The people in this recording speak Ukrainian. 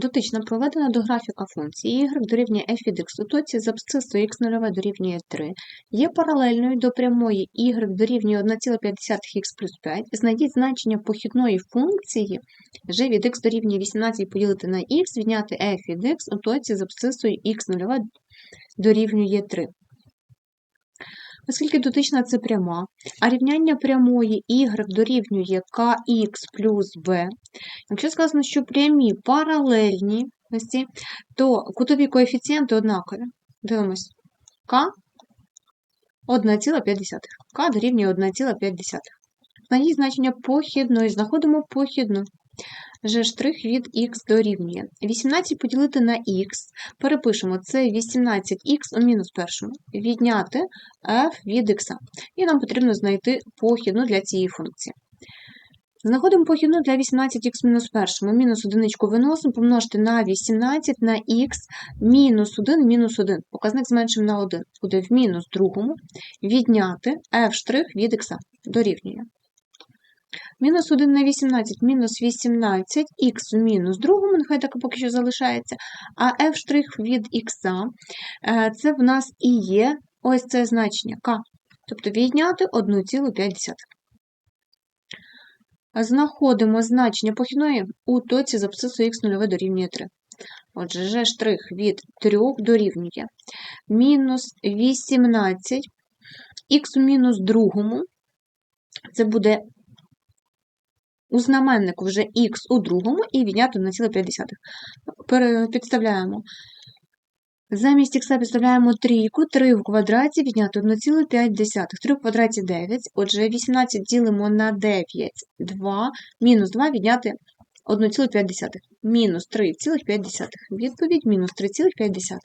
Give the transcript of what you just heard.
Дотично проведена до графіка функції y дорівнює f від x у точці з абсцисою x0 дорівнює 3 є паралельною до прямої y дорівнює 1,5х плюс 5. Знайдіть значення похідної функції g від x дорівнює 18 поділити на x, відняти f від x у точці з абсцисою x0 дорівнює 3. Оскільки дотична це пряма, а рівняння прямої y дорівнює kx плюс b, якщо сказано, що прямі паралельні, то кутові коефіцієнти однакові. Дивимось. k 1,5. k дорівнює 1,5. Знайдіть значення похідної. Знаходимо похідну. G' від x дорівнює. 18 поділити на x. Перепишемо це 18х у мінус першому. Відняти f від x. І нам потрібно знайти похідну для цієї функції. Знаходимо похідну для 18х мінус першому. Мінус одиничку виносимо, помножити на 18 на х мінус 1 мінус 1. Показник зменшимо на 1. Буде в мінус другому. Відняти f' від x дорівнює. Мінус 1 на 18, мінус 18, х у мінус другому, нехай так поки що залишається, а f' від х це в нас і є ось це значення k, тобто відняти 1,5. Знаходимо значення похідної у точці з абсцису х0 дорівнює 3. Отже, g' від 3 дорівнює мінус 18, х у мінус другому, це буде у знаменнику вже х у другому і відняти 1,5. Підставляємо. Замість х підставляємо трійку, 3 в квадраті відняти 1,5. 3 в квадраті 9. Отже, 18 ділимо на 9, 2, мінус 2 відняти 1,5. Мінус 3,5. Відповідь мінус 3,5.